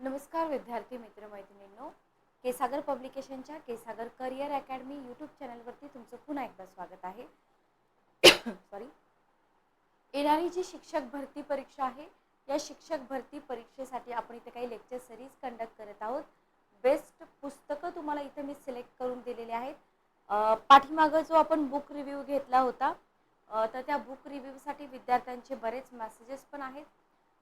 नमस्कार विद्यार्थी मित्र मैत्रिणींनो केसागर पब्लिकेशनच्या केसागर करिअर अकॅडमी यूट्यूब चॅनलवरती तुमचं पुन्हा एकदा स्वागत आहे. सॉरी येणारी जी शिक्षक भरती परीक्षा आहे या शिक्षक भरती परीक्षेसाठी आपण इथे काही लेक्चर सिरीज कंडक्ट करत आहोत. बेस्ट पुस्तकं तुम्हाला इथे मी सिलेक्ट करून दिलेली आहेत. पाठीमागं जो आपण बुक रिव्ह्यू घेतला होता तर त्या बुक रिव्ह्यूसाठी विद्यार्थ्यांचे बरेच मेसेजेस पण आहेत.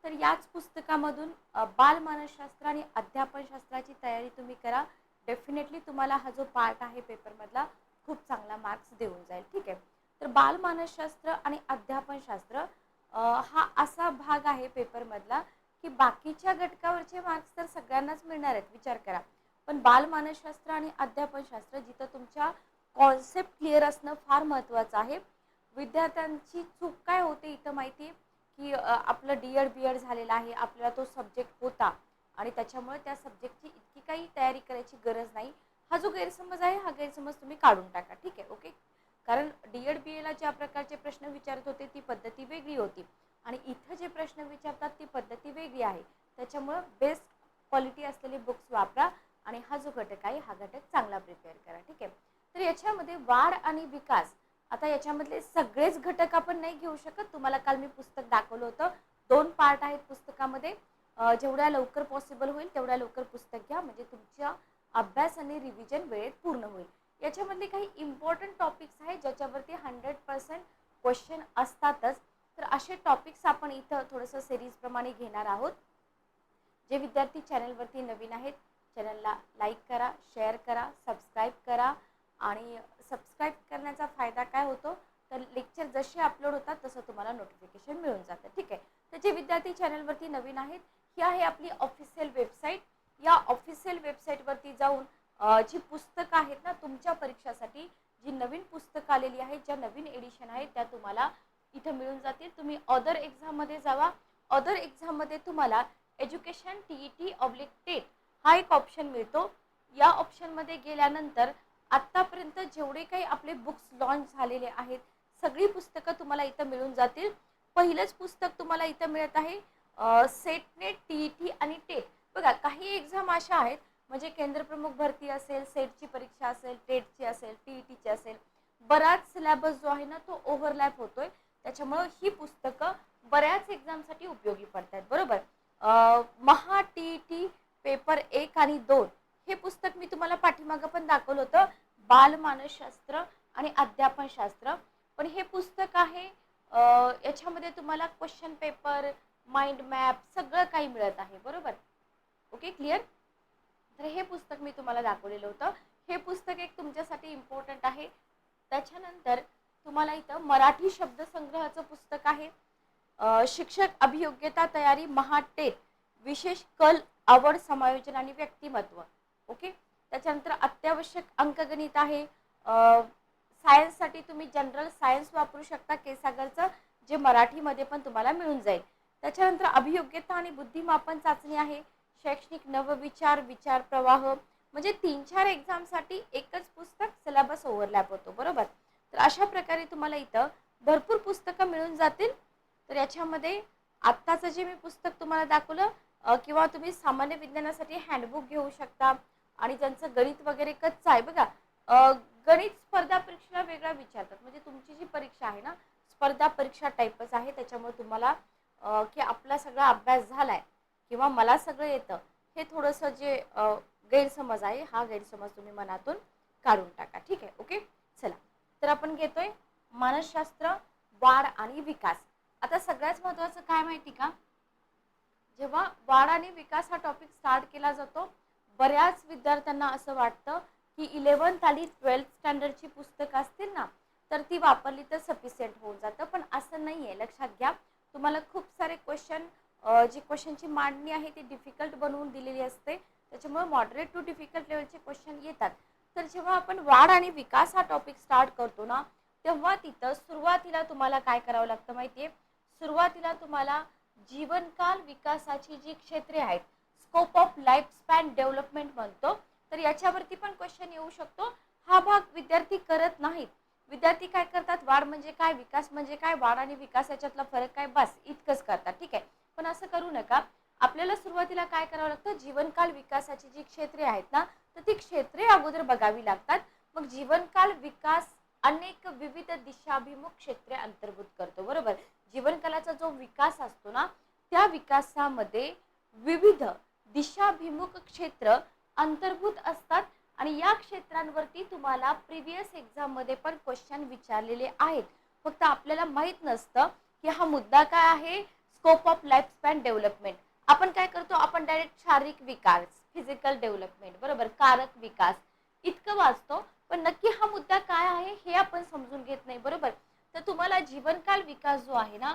तर याच पुस्तकामधून बालमानसशास्त्र आणि अध्यापनशास्त्राची तयारी तुम्ही करा. डेफिनेटली तुम्हाला हा जो पार्ट आहे पेपरमधला खूप चांगला मार्क्स देऊन जाईल. ठीक आहे? तर बालमानसशास्त्र आणि अध्यापनशास्त्र हा असा भाग आहे पेपरमधला की बाकीच्या घटकावरचे मार्क्स तर सगळ्यांनाच मिळणार आहेत विचार करा. पण बालमानसशास्त्र आणि अध्यापनशास्त्र जिथं तुमच्या कॉन्सेप्ट क्लिअर असणं फार महत्त्वाचं आहे. विद्यार्थ्यांची चूक काय होते इथं माहिती आहे? की आपलं डी एड बी एड झालेलं आहे आपल्याला तो सब्जेक्ट होता आणि त्याच्यामुळे त्या सब्जेक्टची इतकी काही तयारी करायची गरज नाही. हा जो गैरसमज आहे हा गैरसमज तुम्ही काढून टाका ठीक आहे? ओके कारण डी एड बी एला ज्या प्रकारचे प्रश्न विचारत होते ती पद्धती वेगळी होती. आणि इथं जे प्रश्न विचारतात ती पद्धती वेगळी आहे. त्याच्यामुळं बेस्ट क्वालिटी असलेले बुक्स वापरा आणि हा जो घटक आहे हा घटक चांगला प्रिपेअर करा ठीक आहे? तर याच्यामध्ये वाढ आणि विकास आता याच्यामधले सगळेच घटक आपण नाही घेऊ शकत. तुम्हाला काल मी पुस्तक दाखवलं होतं. दोन पार्ट आहेत पुस्तकामध्ये. जेवढ्या लवकर पॉसिबल होईल तेवढ्या लवकर पुस्तक घ्या. म्हणजे तुमच्या अभ्यास आणि रिव्हिजन वेळेत पूर्ण होईल. याच्यामधले काही इम्पॉर्टंट टॉपिक्स आहेत ज्याच्यावरती हंड्रेड पर्सेंट क्वेश्चन असतातच. तर असे टॉपिक्स आपण इथं थोडंसं सिरीजप्रमाणे घेणार आहोत. जे विद्यार्थी चॅनलवरती नवीन आहेत चॅनलला लाईक करा शेअर करा सबस्क्राईब करा. आणि सबस्क्राईब करण्याचा फायदा काय होतो? तर लेक्चर जसे अपलोड होतात तसं तुम्हाला नोटिफिकेशन मिळून जातं. ठीक आहे? तर जे विद्यार्थी चॅनलवरती नवीन आहेत ही आहे आपली ऑफिशियल वेबसाईट या ऑफिशियल वेबसाईटवरती जाऊन जी पुस्तकं आहेत ना तुमच्या परीक्षासाठी जी नवीन पुस्तकं आलेली आहेत ज्या नवीन एडिशन आहेत त्या तुम्हाला इथं मिळून जातील. तुम्ही अदर एक्झाममध्ये जावा. अदर एक्झाममध्ये तुम्हाला education T E T oblique TET हा एक ऑप्शन मिळतो. या ऑप्शनमध्ये गेल्यानंतर आत्तापर्यंत जेवढे काही आपले बुक्स लॉन्च झालेले आहेत सगळी पुस्तकं तुम्हाला इथं मिळून जातील. पहिलंच पुस्तक तुम्हाला इथं मिळत आहे सेटने टी ई टी आणि टेट. बघा काही एक्झाम अशा आहेत म्हणजे केंद्रप्रमुख भरती असेल सेटची परीक्षा असेल टेटची असेल टी ई टीची असेल बराच सिलॅबस जो आहे ना तो ओव्हरलॅप होतोय. त्याच्यामुळं ही पुस्तकं बऱ्याच एक्झामसाठी उपयोगी पडतात बरोबर? Maha T E T paper एक आणि दोन. हे पुस्तक मी तुम्हाला पाठीमागं पण दाखवलं होतं. बालमानसशास्त्र आणि अध्यापनशास्त्र पण हे पुस्तक आहे याच्यामध्ये तुम्हाला क्वेश्चन पेपर माइंड मॅप सगळं काही मिळत आहे बरोबर? ओके क्लिअर तर हे पुस्तक मी तुम्हाला दाखवलेलं होतं. हे पुस्तक एक तुमच्यासाठी इम्पॉर्टंट आहे. त्याच्यानंतर तुम्हाला इथं मराठी शब्दसंग्रहाचं पुस्तक आहे. शिक्षक अभियोग्यता तयारी महाटेट विशेष कल आवड समायोजन आणि व्यक्तिमत्व. ओके त्याच्यानंतर अत्यावश्यक अंकगणित आहे. सायन्ससाठी तुम्ही जनरल सायन्स वापरू शकता केसागरचं जे मराठीमध्ये पण तुम्हाला मिळून जाईल. त्याच्यानंतर अभियोग्यता आणि बुद्धिमापन चाचणी आहे. शैक्षणिक नवविचार विचार प्रवाह म्हणजे तीन चार एक्झामसाठी एकच पुस्तक सिलेबस ओव्हरलॅप होतो बरोबर? तर अशा प्रकारे तुम्हाला इथं भरपूर पुस्तकं मिळून जातील. तर याच्यामध्ये आत्ताचं जे मी पुस्तक तुम्हाला दाखवलं किंवा तुम्ही सामान्य विज्ञानासाठी हँडबुक घेऊ शकता आणि ज्यांचं गणित वगैरे कच्चं आहे. बघा गणित स्पर्धा परीक्षेला वेगळा विचारतात. म्हणजे तुमची जी परीक्षा आहे ना स्पर्धा परीक्षा टाईपच आहे. त्याच्यामुळे तुम्हाला की आपला सगळा अभ्यास झालाय किंवा मला सगळं येतं हे थोडंसं जे गैरसमज आहे हा गैरसमज तुम्ही मनातून काढून टाका. ठीक आहे? ओके? चला. तर आपण घेतोय मानसशास्त्र वाढ आणि विकास. आता सगळ्यात महत्त्वाचं काय माहिती का? जेव्हा वाढ आणि विकास हा टॉपिक स्टार्ट केला जातो बऱ्याच विद्यार्थ्यांना असं वाटतं की इलेवन्थ आणि ट्वेल्थ स्टँडर्डची पुस्तकं असतील ना तर ती वापरली तर सफिशियंट होऊन जातं. पण असं नाही आहे लक्षात घ्या तुम्हाला खूप सारे क्वेश्चन जी क्वेश्चनची मांडणी आहे ती डिफिकल्ट बनवून दिलेली असते. त्याच्यामुळे मॉडरेट टू डिफिकल्ट लेवलचे क्वेश्चन येतात. तर जेव्हा आपण वाढ आणि विकास हा टॉपिक स्टार्ट करतो ना तेव्हा तिथं सुरुवातीला तुम्हाला काय करावं लागतं माहिती आहे सुरुवातीला तुम्हाला जीवनकाल विकासाची जी क्षेत्रे आहेत scope of life span development म्हणतो. तर याच्यावरती पण क्वेश्चन येऊ शकतो. हा भाग विद्यार्थी करत नाहीत. विद्यार्थी काय करतात? वाढ म्हणजे काय? विकास म्हणजे काय? वाढ आणि विकास याच्यातला फरक काय? बस इतकंच करतात. ठीक आहे? पण असं करू नका. आपल्याला सुरुवातीला काय करावं लागतं? जीवनकाल विकासाची जी क्षेत्रे आहेत ना तर ती क्षेत्रे अगोदर बघावी लागतात. मग जीवनकाल विकास अनेक विविध दिशाभिमुख क्षेत्रे अंतर्भूत करतो. बरोबर? जीवनकालाचा जो विकास असतो ना त्या विकासामध्ये विविध दिशाभिमुख क्षेत्र अंतर्भूत असतात. आणि या क्षेत्रांवरती तुम्हाला प्रिव्हियस एक्झाममध्ये पण क्वेश्चन विचारलेले आहेत. फक्त आपल्याला माहीत नसतं की हा मुद्दा काय आहे? Scope of life span development आपण काय करतो? आपण डायरेक्ट शारीरिक विकास फिजिकल डेव्हलपमेंट बरोबर? कारक विकास. इतकं वाचतो. पण नक्की हा मुद्दा काय आहे? हे आपण समजून घेत नाही बरोबर? तर तुम्हाला जीवनकाल विकास जो आहे ना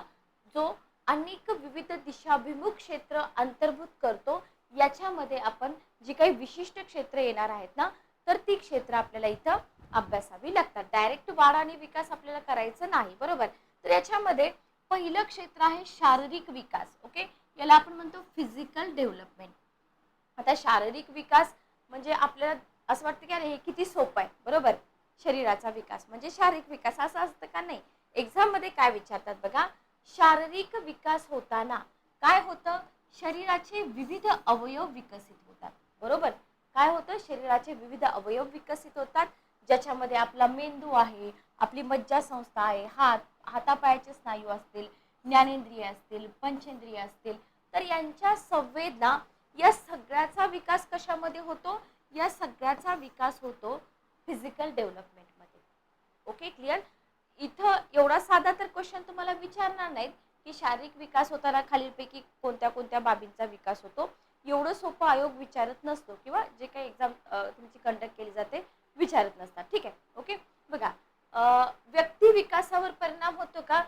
जो अनेक विविध दिशाभिमुख क्षेत्र अंतर्भूत करतो याच्यामध्ये आपण जी काही विशिष्ट क्षेत्र येणार आहेत ना तर ती क्षेत्र आपल्याला इथं अभ्यासावी लागतात. डायरेक्ट वाढ आणि विकास आपल्याला करायचं नाही बरोबर? तर याच्यामध्ये पहिलं क्षेत्र आहे शारीरिक विकास ओके? याला आपण म्हणतो फिजिकल डेव्हलपमेंट आता शारीरिक विकास म्हणजे आपल्याला असं वाटतं की अरे हे किती सोपं आहे बरोबर? शरीराचा विकास म्हणजे शारीरिक विकास असं असतं का नाही? एक्झाममध्ये काय विचारतात बघा? शारीरिक विकास होताना काय होतं? शरीराचे विविध अवयव विकसित होतात. बरोबर? काय होतं? शरीराचे विविध अवयव विकसित होतात. ज्याच्यामध्ये आपला मेंदू आहे आपली मज्जासंस्था आहे हात हातापायाचे स्नायू असतील ज्ञानेंद्रिय असतील पंचेंद्रिय असतील तर यांच्या संवेदना या सगळ्याचा विकास कशामध्ये होतो? या सगळ्याचा विकास होतो फिजिकल डेव्हलपमेंटमध्ये ओके क्लिअर इथं एवढा साधा तर क्वेश्चन तुम्हाला विचारणार नाहीत. की शारीरिक विकास होताना खालीलपैकी कोणत्या कोणत्या बाबींचा विकास होतो? एवढं सोपं आयोग विचारत नसतो किंवा जे काही एक्झाम तुमची कंडक्ट केली जाते विचारत नसतात. ठीक आहे? ओके बघा व्यक्ती विकासावर परिणाम होतो का?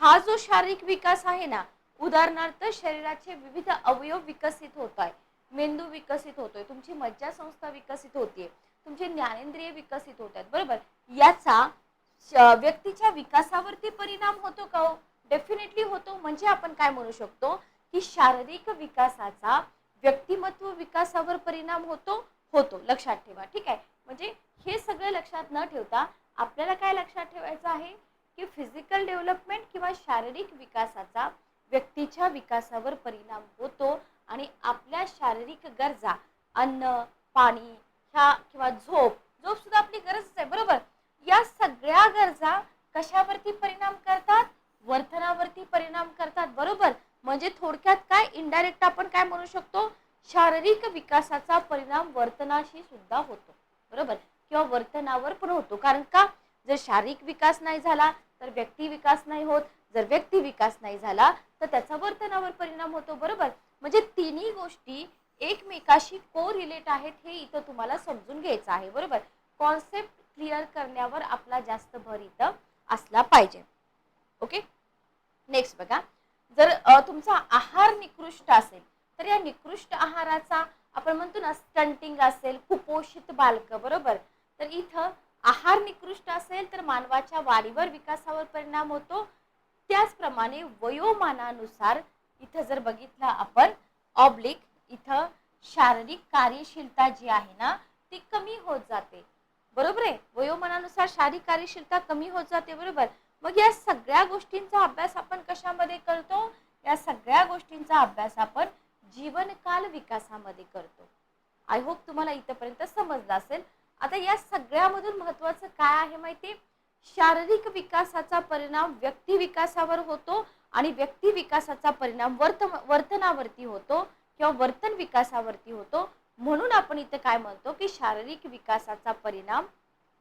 हा जो शारीरिक विकास आहे ना उदाहरणार्थ शरीराचे विविध अवयव विकसित होत आहे मेंदू विकसित होतोय तुमची मज्जासंस्था विकसित होतीये तुमचे ज्ञानेंद्रिय विकसित होत आहेत बरोबर? याचा व्यक्तीच्या विकासावरती परिणाम होतो का हो? डेफिनेटली होतो. म्हणजे आपण काय म्हणू शकतो? की शारीरिक विकासाचा व्यक्तिमत्व विकासावर परिणाम होतो होतो. लक्षात ठेवा. ठीक आहे? म्हणजे हे सगळं लक्षात न ठेवता आपल्याला काय लक्षात ठेवायचं आहे? की फिजिकल डेव्हलपमेंट किंवा शारीरिक विकासाचा व्यक्तीच्या विकासावर परिणाम होतो आणि आपल्या शारीरिक गरजा अन्न पाणी ह्या किंवा झोप झोप सुद्धा आपली गरजच आहे. बरोबर? या सगळ्या गरजा कशावरती परिणाम करतात? वर्तनावरती परिणाम करतात बरोबर? म्हणजे थोडक्यात काय इनडायरेक्ट आपण काय म्हणू शकतो? शारीरिक विकासाचा परिणाम वर्तनाशी सुद्धा होतो बरोबर? किंवा वर्तनावर पण होतो. कारण का? जर शारीरिक विकास नाही झाला तर व्यक्ती विकास नाही होत. जर व्यक्ती विकास नाही झाला तर त्याचा वर्तनावर परिणाम होतो बरोबर? म्हणजे तिन्ही गोष्टी एकमेकाशी को रिलेट आहेत हे इथं तुम्हाला समजून घ्यायचं आहे बरोबर? कॉन्सेप्ट क्लिअर करण्यावर आपला जास्त भर इथं असला पाहिजे. ओके? नेक्स्ट बघा. जर तुमचा आहार निकृष्ट असेल तर या निकृष्ट आहाराचा आपण म्हणतो ना स्टंटिंग असेल कुपोषित बालक बरोबर? तर इथं आहार निकृष्ट असेल तर मानवाच्या वाढीवर विकासावर परिणाम होतो. त्याचप्रमाणे वयोमानानुसार इथं जर बघितलं आपण ऑब्लिक इथं शारीरिक कार्यशीलता जी आहे ना ती कमी होत जाते. बरोबर आहे? वयोमानानुसार शारीरिक कार्यशीलता कमी होत जाते बरोबर? मग या सगळ्या गोष्टींचा अभ्यास आपण कशामध्ये करतो? या सगळ्या गोष्टींचा अभ्यास आपण जीवनकाल विकासामध्ये करतो. आय होप तुम्हाला इथंपर्यंत समजलं असेल. आता या सगळ्यामधून महत्वाचं काय आहे माहिती शारीरिक विकासाचा परिणाम व्यक्ती विकासावर होतो आणि व्यक्ती विकासाचा परिणाम वर्त वर्तनावरती होतो किंवा वर्तन विकासावरती होतो. म्हणून आपण इथं काय म्हणतो की शारीरिक विकासाचा परिणाम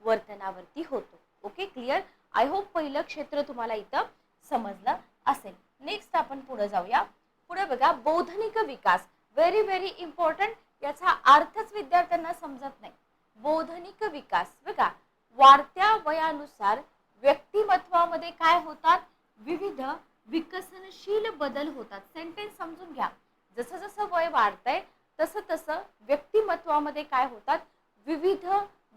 वर्तनावरती होतो. ओके क्लिअर आय होप पहिलं क्षेत्र तुम्हाला इथं समजलं असेल. नेक्स्ट आपण पुढे जाऊया. पुढे बघा बौद्धनिक विकास. व्हेरी व्हेरी इम्पॉर्टंट याचा अर्थच विद्यार्थ्यांना समजत नाही. बौद्धनिक विकास. बघा वाढत्या वयानुसार व्यक्तिमत्वामध्ये काय होतात? विविध विकसनशील बदल होतात. सेंटेन्स समजून घ्या. जसं जसं वय वाढतंय तसं तसं व्यक्तिमत्वामध्ये काय होतात? विविध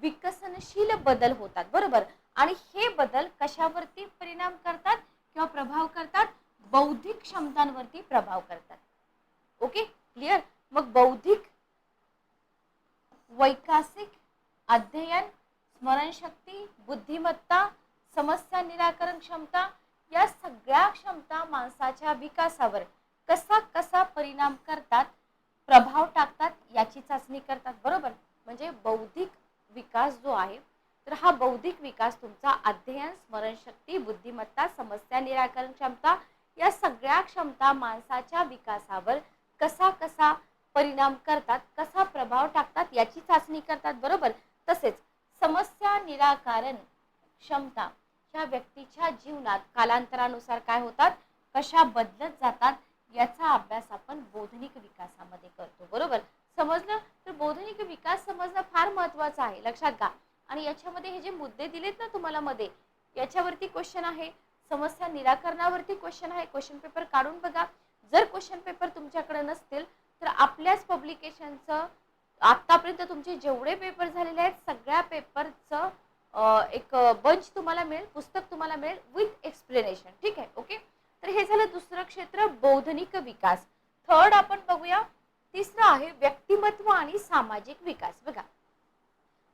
विकसनशील बदल होतात. बरोबर? आणि हे बदल कशावरती परिणाम करतात किंवा प्रभाव करतात? बौद्धिक क्षमतांवरती प्रभाव करतात. ओके क्लिअर मग बौद्धिक वैकासिक अध्ययन स्मरणशक्ती बुद्धिमत्ता समस्या निराकरण क्षमता या सगळ्या क्षमता माणसाच्या विकासावर कसा कसा परिणाम करतात प्रभाव टाकतात याची चाचणी करतात. बरोबर? म्हणजे बौद्धिक विकास जो आहे तर हा बौद्धिक विकास तुमचा अध्ययन स्मरणशक्ती बुद्धिमत्ता समस्या निराकरण क्षमता या सगळ्या क्षमता माणसाच्या विकासावर कसा कसा परिणाम करतात कसा प्रभाव टाकतात याची चाचणी करतात बरोबर? तसेच समस्या निराकरण क्षमता ह्या व्यक्तीच्या जीवनात कालांतरानुसार काय होतात? कशा बदलत जातात? याचा अभ्यास आपण बौद्धिक विकासामध्ये करतो बरोबर? समजलं? तर बौद्धिक विकास समजणं फार महत्वाचं आहे. लक्षात घ्या. आणि याच्यामध्ये हे जे मुद्दे दिलेत ना तुम्हाला मध्ये याच्यावरती क्वेश्चन आहे. समस्या निराकरणावरती क्वेश्चन आहे. क्वेश्चन पेपर काढून बघा. जर क्वेश्चन पेपर तुमच्याकडे नसतील तर आपल्याच पब्लिकेशनचं आत्तापर्यंत तुमचे जेवढे पेपर झालेले आहेत सगळ्या पेपरचं एक बंच तुम्हाला मिळेल पुस्तक तुम्हाला मिळेल विथ एक्सप्लेनेशन ठीक आहे? ओके तर हे झालं दुसरं क्षेत्र बौद्धनिक विकास. थर्ड आपण बघूया. तिसरं आहे व्यक्तिमत्व आणि सामाजिक विकास. बघा.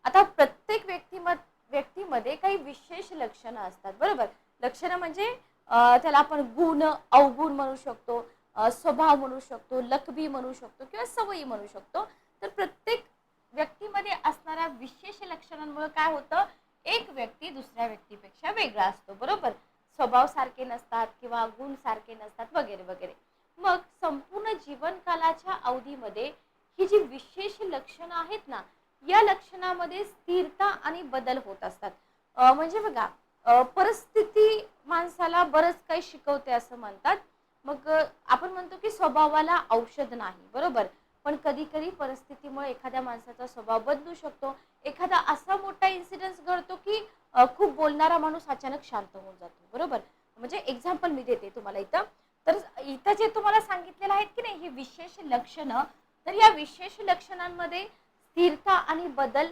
आता प्रत्येक व्यक्तिमत व्यक्तीमध्ये काही विशेष लक्षणं असतात बरोबर? लक्षणं म्हणजे त्याला आपण गुण अवगुण म्हणू शकतो स्वभाव म्हणू शकतो लकबी म्हणू शकतो किंवा सवयी म्हणू शकतो. तर प्रत्येक व्यक्तीमध्ये असणाऱ्या विशेष लक्षणांमुळे काय होतं? एक व्यक्ती दुसऱ्या व्यक्तीपेक्षा वेगळा असतो बरोबर? स्वभाव सारखे नसतात किंवा गुण सारखे नसतात वगैरे वगैरे. मग संपूर्ण जीवनकालाच्या अवधीमध्ये ही जी विशेष लक्षणं आहेत ना या लक्षणामध्ये स्थिरता आणि बदल होत असतात. म्हणजे बघा परिस्थिती माणसाला बरंच काही शिकवते असं म्हणतात. मग आपण म्हणतो की स्वभावाला औषध नाही बरोबर? पण कधी कधी परिस्थितीमुळे एखाद्या माणसाचा स्वभाव बदलू शकतो. एखादा असा मोठा इन्सिडन्स घडतो की खूप बोलणारा माणूस अचानक शांत होऊन जातो बरोबर? म्हणजे एक्झाम्पल मी देते तुम्हाला इथं. तर इथं जे तुम्हाला सांगितलेलं आहेत की नाही ही विशेष लक्षणं तर या विशेष लक्षणांमध्ये स्थिरता आणि बदल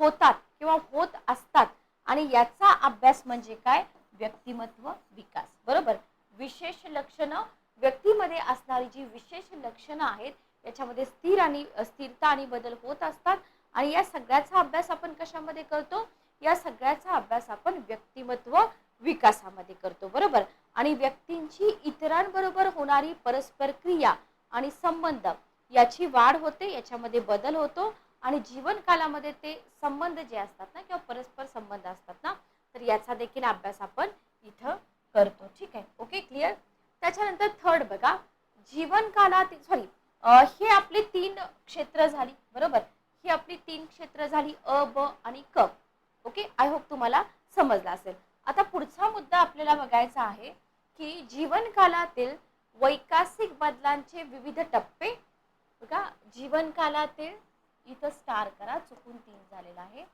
होतात किंवा होत असतात. आणि याचा अभ्यास म्हणजे काय? व्यक्तिमत्व विकास. बरोबर? विशेष लक्षणं व्यक्तीमध्ये असणारी जी विशेष लक्षणं आहेत याच्यामध्ये स्थिर आणि स्थिरता आणि बदल होत असतात. आणि या सगळ्याचा अभ्यास आपण कशामध्ये करतो? या सगळ्याचा अभ्यास आपण व्यक्तिमत्व विकासामध्ये करतो. बरोबर? आणि व्यक्तींची इतरांबरोबर होणारी परस्पर क्रिया आणि संबंध याची वाढ होते याच्यामध्ये बदल होतो. आणि जीवन कालामध्ये ते संबंध जे असतात ना किंवा परस्पर संबंध असतात ना तर याचा देखील अभ्यास आपण इथं करतो. ठीक आहे? ओके क्लिअर त्याच्यानंतर थर्ड बघा. जीवन कालात सॉरी हे आपले तीन क्षेत्र झाली बरोबर? ही आपली तीन क्षेत्र झाली अ ब आणि क. ओके आय होप तुम्हाला समजला असेल. आता पुढचा मुद्दा आपल्याला बघायचा आहे की जीवन कालातील वैकासिक बदलांचे विविध टप्पे बघा. जीवन कालातील इथं स्टार करा चुकून तीन झालेला आहे.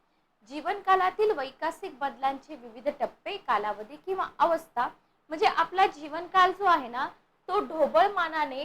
जीवनकालातील वैकासिक बदलांचे विविध टप्पे कालावधी किंवा अवस्था म्हणजे आपला जीवनकाल जो आहे ना तो ढोबळमानाने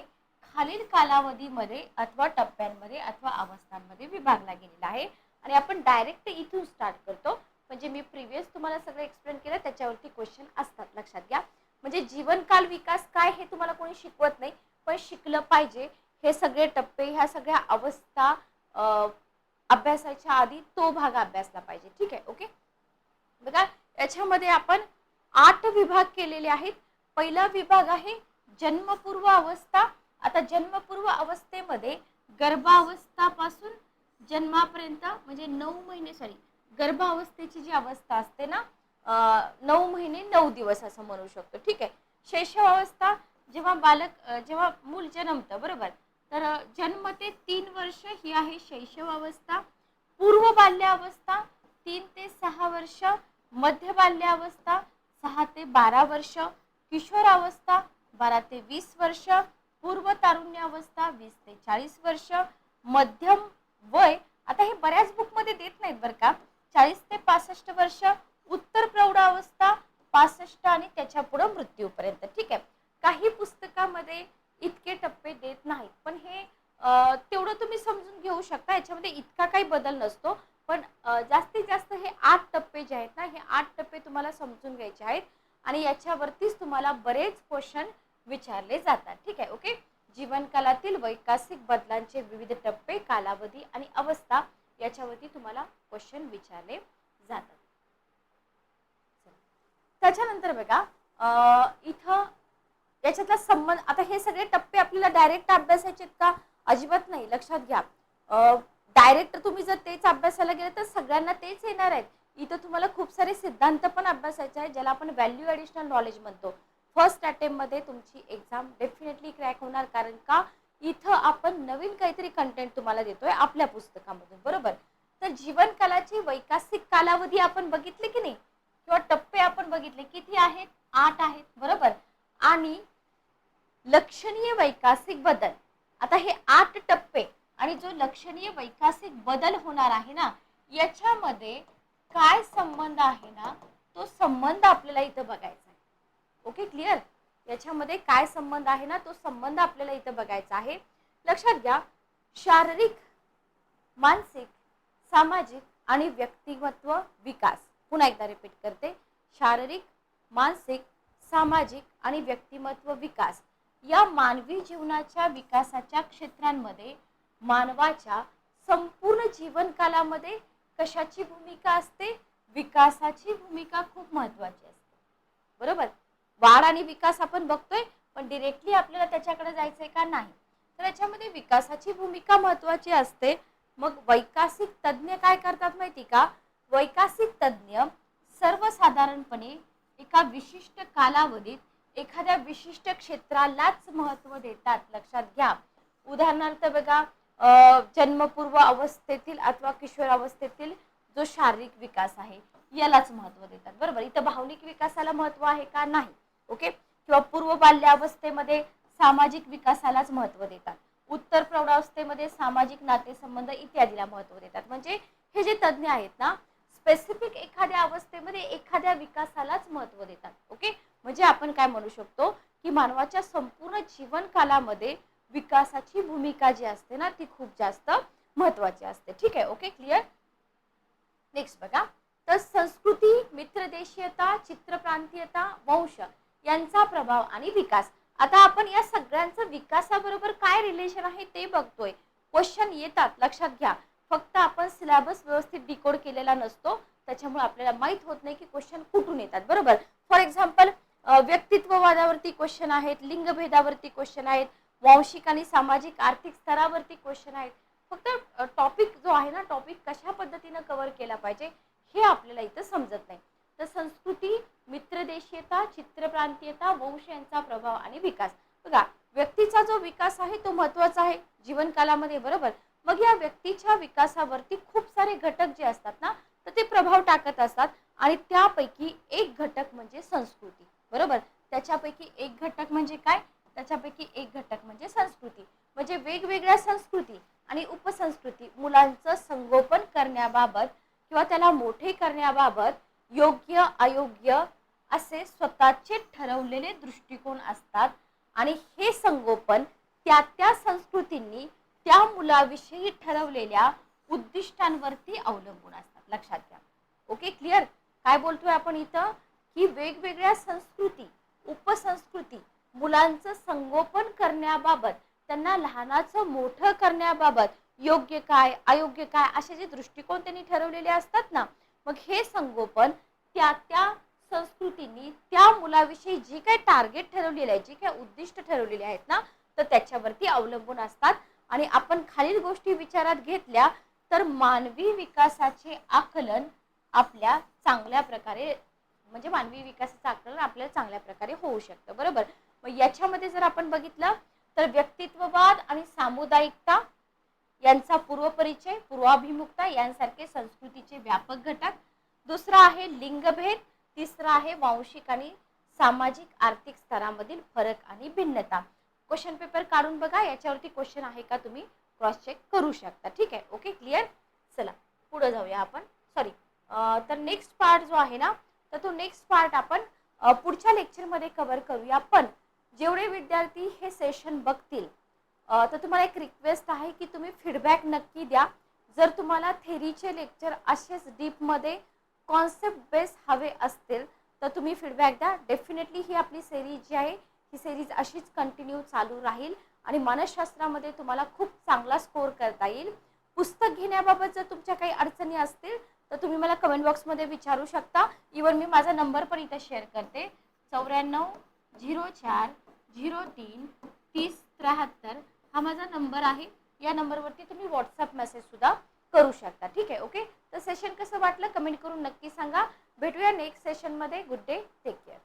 खालील कालावधीमध्ये अथवा टप्प्यांमध्ये अथवा अवस्थांमध्ये विभागला गेलेला आहे. आणि आपण डायरेक्ट इथून स्टार्ट करतो. म्हणजे मी प्रिव्हियस तुम्हाला सगळं एक्सप्लेन केलं त्याच्यावरती क्वेश्चन असतात. लक्षात घ्या. म्हणजे जीवनकाल विकास काय हे तुम्हाला कोणी शिकवत नाही पण शिकलं पाहिजे. हे सगळे टप्पे ह्या सगळ्या अवस्था अभ्यासाच्या आधी तो भाग अभ्यासला पाहिजे. ठीक आहे? ओके? बघा याच्यामध्ये आपण आठ विभाग केलेले आहेत. पहिला विभाग आहे जन्मपूर्व अवस्था. आता जन्मपूर्व अवस्थेमध्ये गर्भावस्थापासून जन्मापर्यंत म्हणजे नऊ महिने सॉरी गर्भावस्थेची जी अवस्था असते ना नऊ महिने नऊ दिवस असं म्हणू शकतो. ठीक आहे? शैशवावस्था जेव्हा बालक जेव्हा मूल जन्मतं बरोबर? तर जन्म ते तीन वर्ष ही आहे शैशवावस्था पूर्व बाल्यावस्था तीन ते सहा वर्ष. मध्य बाल्यावस्था सहा ते बारा वर्ष. किशोरावस्था बारा ते वीस वर्ष. पूर्व तारुण्यावस्था वीस ते चाळीस वर्ष. मध्यम वय आता हे बऱ्याच बुकमध्ये देत नाहीत बरं का. चाळीस ते पासष्ट वर्ष. उत्तर प्रौढावस्था पासष्ट आणि त्याच्या पुढं मृत्यूपर्यंत. ठीक आहे. काही पुस्तकामध्ये इतके टप्पे देत नाहीत. पण हे तेवढं तुम्ही समजून घेऊ शकता. याच्यामध्ये इतका काही बदल नसतो. पण जास्तीत जास्त हे आठ टप्पे जे आहेत ना हे आठ टप्पे तुम्हाला समजून घ्यायचे आहेत. आणि याच्यावरतीच तुम्हाला बरेच क्वेश्चन विचारले जातात. ठीक आहे ओके जीवनकालातील वैकासिक बदलांचे विविध टप्पे कालावधी आणि अवस्था याच्यावरती तुम्हाला क्वेश्चन विचारले जातात. त्याच्यानंतर बघा इथं याच्यातला संबंध आता हे सगळे टप्पे आपल्याला डायरेक्ट अभ्यासायचे आहेत का? अजिबात नाही लक्षात घ्या. डायरेक्ट तुम्ही जर तेच अभ्यासाला गेले तर सगळ्यांना तेच येणार आहेत. इथं तुम्हाला खूप सारे सिद्धांत पण अभ्यासायचे आहेत ज्याला आपण व्हॅल्यू ॲडिशनल नॉलेज म्हणतो. फर्स्ट अटेम्प्टमध्ये तुमची एक्झाम डेफिनेटली क्रॅक होणार कारण का? इथं आपण नवीन काहीतरी कंटेंट तुम्हाला देतोय आपल्या पुस्तकामधून बरोबर? तर जीवनकालाची वैकासिक कालावधी आपण बघितली की नाही? किंवा टप्पे आपण बघितले किती आहेत? आठ आहेत बरोबर? आणि लक्षणीय वैकासिक बदल. आता हे आठ टप्पे आणि जो लक्षणीय वैकासिक बदल होणार आहे ना याच्यामध्ये काय संबंध आहे ना तो संबंध आपल्याला इथं बघायचा आहे. ओके क्लिअर याच्यामध्ये काय संबंध आहे ना तो संबंध आपल्याला इथं बघायचा आहे. लक्षात घ्या शारीरिक मानसिक सामाजिक आणि व्यक्तिमत्व विकास. पुन्हा एकदा रिपीट करते. शारीरिक मानसिक सामाजिक आणि व्यक्तिमत्व विकास. या मानवी जीवनाच्या विकासाच्या क्षेत्रांमध्ये मानवाच्या संपूर्ण जीवनकालामध्ये कशाची भूमिका असते? विकासाची भूमिका खूप महत्वाची असते. बरोबर? वाढ आणि विकास आपण बघतोय पण डिरेक्टली आपल्याला त्याच्याकडे जायचंय का नाही? तर याच्यामध्ये विकासाची भूमिका महत्वाची असते. मग वैकासिक तज्ज्ञ काय करतात माहिती का? वैकासिक तज्ज्ञ सर्वसाधारणपणे एका विशिष्ट कालावधीत एखाद्या विशिष्ट क्षेत्रालाच महत्त्व देतात. लक्षात घ्या. उदाहरणार्थ बघा जन्मपूर्व अवस्थेतील अथवा किशोर अवस्थेतील जो शारीरिक विकास आहे यालाच महत्त्व देतात. बरोबर? इथं भावनिक विकासाला महत्त्व आहे का? नाही. ओके? किंवा पूर्व बाल्यावस्थेमध्ये सामाजिक विकासालाच महत्त्व देतात. उत्तर प्रौढावस्थेमध्ये सामाजिक नातेसंबंध इत्यादीला महत्त्व देतात. म्हणजे हे जे तज्ज्ञ आहेत ना स्पेसिफिक एखाद्या अवस्थेमध्ये एखाद्या विकासालाच महत्त्व देतात. ओके? म्हणजे आपण काय म्हणू शकतो की मानवाच्या संपूर्ण जीवनकालामध्ये विकासाची भूमिका जी असते ना ती खूप जास्त महत्वाची असते. ठीक आहे? ओके क्लिअर नेक्स्ट बघा. तर संस्कृती मित्रदेशीयता चित्रप्रांतीयता वंश यांचा प्रभाव आणि विकास. आता आपण या सगळ्यांचं विकासाबरोबर काय रिलेशन आहे ते बघतोय. क्वेश्चन येतात लक्षात घ्या. फक्त आपण सिलेबस व्यवस्थित डिकोड केलेला नसतो. त्याच्यामुळे आपल्याला माहीत होत नाही की क्वेश्चन कुठून येतात. बरोबर? फॉर एक्झाम्पल व्यक्तित्ववादावरती क्वेश्चन आहेत लिंगभेदावरती क्वेश्चन आहेत वांशिक आणि सामाजिक आर्थिक स्तरावरती क्वेश्चन आहेत. फक्त टॉपिक जो आहे ना टॉपिक कशा पद्धतीनं कव्हर केला पाहिजे हे आपल्याला इथं समजत नाही. तर संस्कृती मित्रदेशीयता चित्रप्रांतीयता वंश यांचा प्रभाव आणि विकास. बघा व्यक्तीचा जो विकास आहे तो महत्त्वाचा आहे जीवनकालामध्ये बरोबर? मग या व्यक्तीच्या विकासावरती खूप सारे घटक जे असतात ना तर ते प्रभाव टाकत असतात आणि त्यापैकी एक घटक म्हणजे संस्कृती. बरोबर? त्याच्यापैकी एक घटक म्हणजे काय? त्याच्यापैकी एक घटक म्हणजे संस्कृती. म्हणजे वेगवेगळ्या संस्कृती आणि उपसंस्कृती मुलांचं संगोपन करण्याबाबत किंवा त्याला मोठे करण्याबाबत योग्य अयोग्य असे स्वतःचे ठरवलेले दृष्टिकोन असतात. आणि हे संगोपन त्या त्या संस्कृतींनी त्या मुलाविषयी ठरवलेल्या उद्दिष्टांवरती अवलंबून असतात. लक्षात घ्या. ओके? क्लिअर? काय बोलतोय आपण इथं? ही वेगवेगळ्या संस्कृती उपसंस्कृती मुलांचं संगोपन करण्याबाबत त्यांना लहानाचं मोठं करण्याबाबत योग्य काय अयोग्य काय असे जे दृष्टिकोन त्यांनी ठरवलेले असतात ना मग हे संगोपन त्या त्या संस्कृतींनी त्या मुलाविषयी जी काही टार्गेट ठरवलेले आहे जी काही उद्दिष्ट ठरवलेली आहेत ना तर त्याच्यावरती अवलंबून असतात. आणि आपण खालील गोष्टी विचारात घेतल्या तर मानवी विकासाचे आकलन आपल्या चांगल्या प्रकारे म्हणजे मानवी विकासाचं आकलन आपल्याला चांगल्या प्रकारे होऊ शकतं बरोबर? मग याच्यामध्ये जर आपण बघितलं तर व्यक्तित्ववाद आणि सामुदायिकता यांचा पूर्वपरिचय पूर्वाभिमुखता यांसारखे संस्कृतीचे व्यापक घटक. दुसरा आहे लिंगभेद तिसरा आहे वांशिक आणि सामाजिक आर्थिक स्तरामधील फरक आणि भिन्नता. क्वेश्चन पेपर काढून बघा याच्यावरती क्वेश्चन आहे का तुम्ही? क्रॉस चेक करू शकता ठीक आहे? ओके क्लिअर चला पुढे जाऊया आपण. सॉरी तर नेक्स्ट पार्ट जो आहे ना तर तो नेक्स्ट पार्ट आपण पुढच्या लेक्चरमध्ये कव्हर करूया. पण जेवढे विद्यार्थी हे सेशन बघतील तर तुम्हाला एक रिक्वेस्ट आहे की तुम्ही फीडबॅक नक्की द्या. जर तुम्हाला थेरीचे लेक्चर असेच डीपमध्ये कॉन्सेप्ट बेस हवे असतील तर तुम्ही फीडबॅक द्या. डेफिनेटली ही आपली सेरीज जी आहे ही सेरीज अशीच कंटिन्यू चालू राहील आणि मानसशास्त्रामध्ये तुम्हाला खूप चांगला स्कोअर करता येईल. पुस्तक घेण्याबाबत जर तुमच्या काही अडचणी असतील तर तुम्ही मला कमेंट बॉक्समध्ये विचारू शकता. इवन मी माझा नंबर पण इथं शेअर करते. चौऱ्याण्णव झिरो चार झिरो तीन तीस त्र्याहत्तर हा माझा नंबर आहे. या नंबरवरती तुम्ही व्हॉट्सअप मेसेजसुद्धा करू शकता. ठीक आहे ओके तर सेशन कसं वाटलं? कमेंट करून नक्की सांगा. भेटूया नेक्स्ट सेशनमध्ये गुड डे टेक केअर